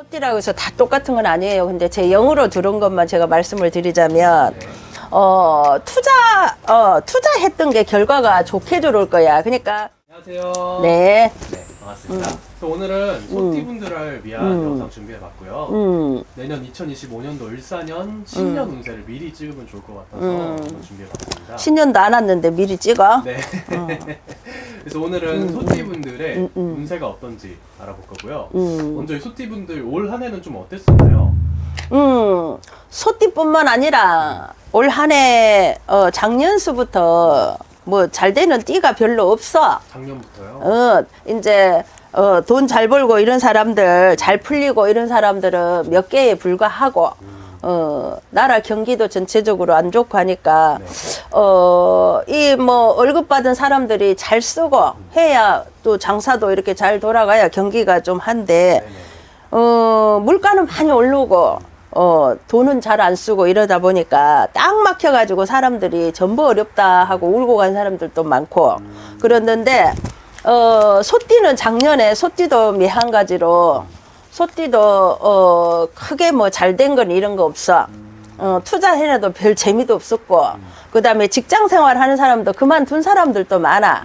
소띠라고 해서 다 똑같은 건 아니에요. 근데 제 영으로 들은 것만 제가 말씀을 드리자면, 어, 투자, 어, 투자했던 게 결과가 좋게 들어올 거야. 그러니까, 안녕하세요. 네, 네, 반갑습니다. 그래서 오늘은 소띠분들을 위한 음. 영상 준비해봤고요. 음, 내년 2025년도 일사년 신년 운세를 미리 찍으면 좋을 것 같아서 음. 한번 준비해봤습니다. 신년도 안 왔는데 미리 찍어. 네. 그래서 오늘은 소띠분들의 운세가 어떤지 알아볼 거고요. 음. 먼저 이 소띠분들 올 한 해는 좀 어땠었나요? 음, 소띠뿐만 아니라 올 한해 어, 작년수부터 뭐 잘 되는 띠가 별로 없어. 작년부터요. 어, 이제 어, 돈 잘 벌고 이런 사람들 잘 풀리고 이런 사람들은 몇 개에 불과하고 어, 나라 경기도 전체적으로 안 좋고 하니까 네. 어, 이 뭐 월급 받은 사람들이 잘 쓰고 해야 또 장사도 이렇게 잘 돌아가야 경기가 좀 한데 네네. 어, 물가는 많이 오르고, 어, 돈은 잘 안 쓰고 이러다 보니까 딱 막혀가지고 사람들이 전부 어렵다 하고 울고 간 사람들도 많고 그랬는데, 어, 소띠는 작년에 소띠도 매한가지로 소띠도, 어, 크게 뭐 잘 된 건 이런 거 없어. 어, 투자해놔도 별 재미도 없었고, 그 다음에 직장 생활 하는 사람도 그만둔 사람들도 많아.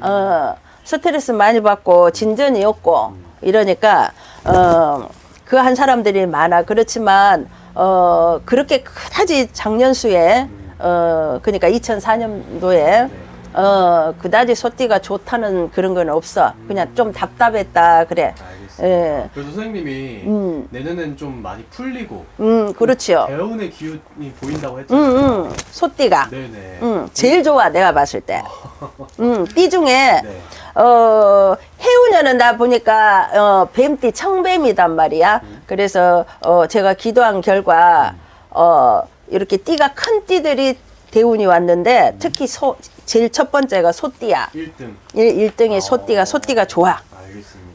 어, 스트레스 많이 받고 진전이 없고 이러니까 어, 그 한 사람들이 많아. 그렇지만 어, 그렇게 그다지 작년 수에 어, 그러니까 2004년도에 어, 그다지 소띠가 좋다는 그런 건 없어. 그냥 좀 답답했다 그래. 예. 그래서 선생님이 음. 내년엔 좀 많이 풀리고 음, 그렇지요. 대운의 기운이 보인다고 음, 했잖아요. 음, 소띠가. 네네. 음, 제일 좋아 내가 봤을 때. 음, 띠 중에 네. 어, 해우년은 나 보니까, 어, 뱀띠 청뱀이단 말이야. 그래서, 어, 제가 기도한 결과, 어, 이렇게 띠가 큰 띠들이 대운이 왔는데, 특히 소, 제일 첫 번째가 소띠야. 1등. 일 1등이 소띠가, 소띠가 좋아.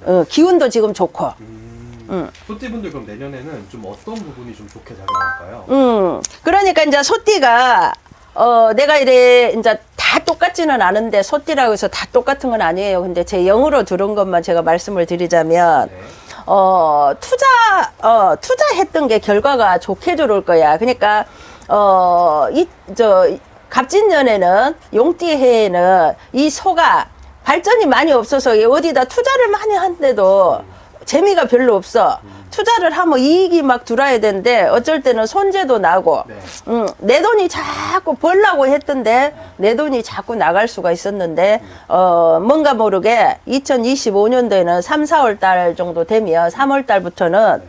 어, 기운도 지금 좋고. 음, 음. 소띠분들 그럼 내년에는 좀 어떤 부분이 좀 좋게 작용할까요? 음, 그러니까 이제 소띠가, 어, 내가 이래, 이제 다 똑같지는 않은데, 소띠라고 해서 다 똑같은 건 아니에요. 근데 제 영으로 들은 것만 제가 말씀을 드리자면, 네. 어, 투자, 어, 투자했던 게 결과가 좋게 들어올 거야. 그러니까, 어, 이, 저, 갑진년에는, 용띠 해에는 이 소가 발전이 많이 없어서 어디다 투자를 많이 한데도 재미가 별로 없어. 투자를 하면 이익이 막 들어야 되는데 어쩔 때는 손재도 나고, 네. 음, 내 돈이 자꾸 벌라고 했던데 내 돈이 자꾸 나갈 수가 있었는데 어 뭔가 모르게 2025년도에는 3, 4월 달 정도 되면 3월 달부터는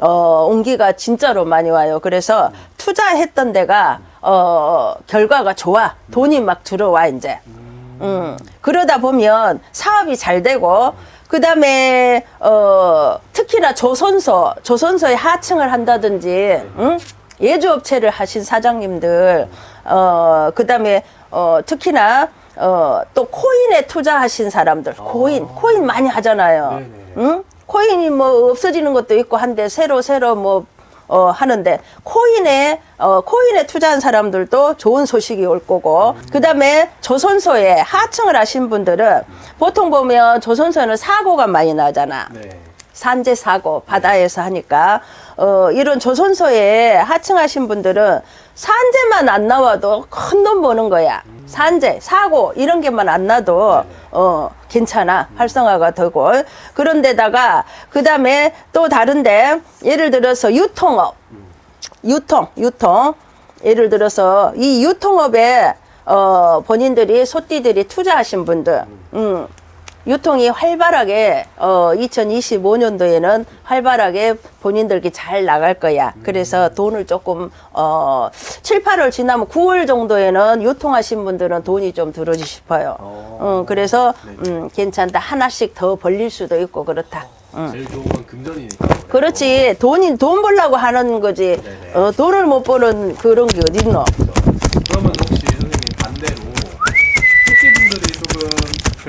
어 온기가 진짜로 많이 와요. 그래서 투자했던 데가 어 결과가 좋아. 돈이 막 들어와 이제. 음, 그러다 보면 사업이 잘 되고, 그 다음에, 어, 특히나 조선소, 조선소에 하청을 한다든지, 응? 예주업체를 하신 사장님들, 어, 그 다음에, 어, 특히나, 어, 또 코인에 투자하신 사람들, 코인, 코인 많이 하잖아요. 네네. 응? 코인이 뭐 없어지는 것도 있고 한데, 새로, 새로 뭐, 어, 하는데, 코인에, 어, 코인에 투자한 사람들도 좋은 소식이 올 거고, 그 다음에 조선소에 하청을 하신 분들은 보통 보면 조선소에는 사고가 많이 나잖아. 네. 산재 사고 바다에서 하니까. 어 이런 조선소에 하청하신 분들은 산재만 안 나와도 큰 돈 버는 거야. 산재, 사고 이런 게만 안 나도 어 괜찮아. 활성화가 되고. 그런데다가 그 다음에 또 다른데 예를 들어서 유통업, 유통, 유통. 예를 들어서 이 유통업에 어 본인들이 소띠들이 투자하신 분들, 음. 유통이 활발하게 어 2025년도에는 활발하게 본인들께 잘 나갈 거야. 그래서 돈을 조금 어 7, 8월 지나면 9월 정도에는 유통하신 분들은 돈이 좀 들어지 싶어요. 어. 음, 그래서 네. 음, 괜찮다. 하나씩 더 벌릴 수도 있고 그렇다. 음. 제일 좋은 건 금전이니까. 그렇지. 돈이 돈 벌려고 하는 거지. 네네. 어, 돈을 못 버는 그런 게 어딨노?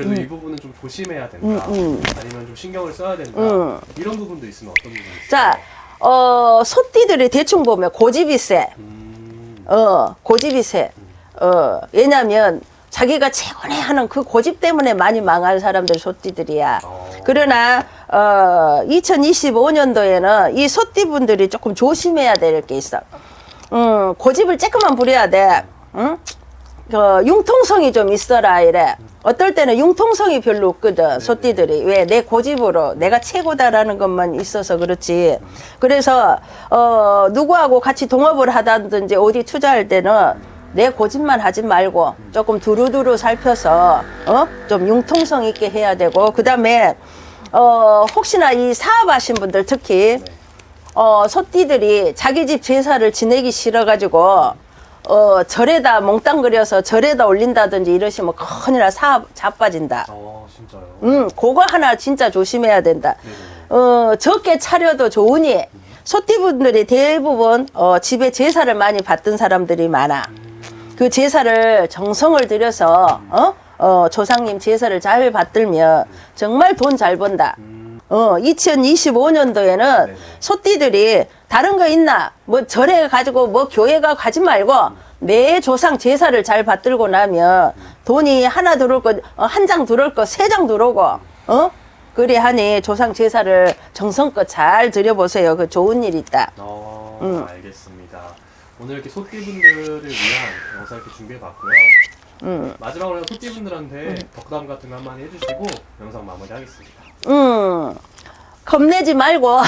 그래도 이 부분은 좀 조심해야 된다. 음. 아니면 좀 신경을 써야 된다. 음. 이런 부분도 있으면 어떤 부분이 있어요? 자, 어, 소띠들이 대충 보면 고집이 세. 음. 어, 고집이 세. 어, 왜냐면 자기가 최고네 하는 그 고집 때문에 많이 망할 사람들 소띠들이야. 어. 그러나 어 2025년도에는 이 소띠분들이 조금 조심해야 될 게 있어. 음, 고집을 조금만 부려야 돼. 응? 그 융통성이 좀 있어라 이래. 어떨 때는 융통성이 별로 없거든 소띠들이. 왜? 내 고집으로. 내가 최고다라는 것만 있어서 그렇지. 그래서 어 누구하고 같이 동업을 하다든지 어디 투자할 때는 내 고집만 하지 말고 조금 두루두루 살펴서 어좀 융통성 있게 해야 되고. 그다음에 어 혹시나 이 사업하신 분들 특히 어, 소띠들이 자기 집 제사를 지내기 싫어가지고, 어, 절에다 몽땅 그려서 절에다 올린다든지 이러시면 큰일 나 사업 자빠진다. 어, 진짜요? 음, 그거 하나 진짜 조심해야 된다. 네네. 어, 적게 차려도 좋으니, 소띠분들이 대부분, 어, 집에 제사를 많이 받던 사람들이 많아. 그 제사를 정성을 들여서, 어? 어, 조상님 제사를 잘 받들면 정말 돈 잘 번다. 어, 2025년도에는 네네. 소띠들이 다른 거 있나? 뭐 절에 가지고 뭐 교회가 가지 말고 내 조상 제사를 잘 받들고 나면 돈이 하나 들어올 거, 어, 한장 들어올 거, 세 장 들어오고, 어? 그리 하니 조상 제사를 정성껏 잘 드려보세요. 그 좋은 일 있다. 어, 음. 알겠습니다. 오늘 이렇게 소띠분들을 위한 영상 이렇게 준비해봤고요. 음. 마지막으로 소띠분들한테 덕담 같은 거 한마디 해주시고 영상 마무리하겠습니다. 음, 겁내지 말고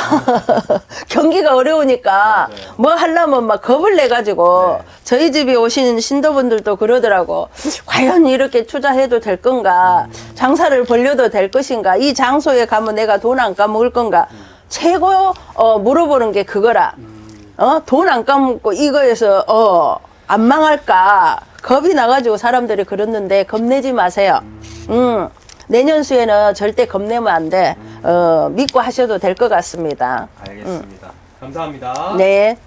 경기가 어려우니까 맞아요. 뭐 하려면 막 겁을 내 가지고 네. 저희 집에 오신 신도분들도 그러더라고. 과연 이렇게 투자해도 될 건가? 장사를 벌려도 될 것인가? 이 장소에 가면 내가 돈 안 까먹을 건가? 최고 어, 물어보는 게 그거라. 어, 돈 안 까먹고 이거에서 어, 안 망할까? 겁이 나가지고 사람들이 그랬는데 겁내지 마세요. 음. 내년 수에는 절대 겁내면 안 돼. 어, 믿고 하셔도 될 것 같습니다. 알겠습니다. 감사합니다. 네.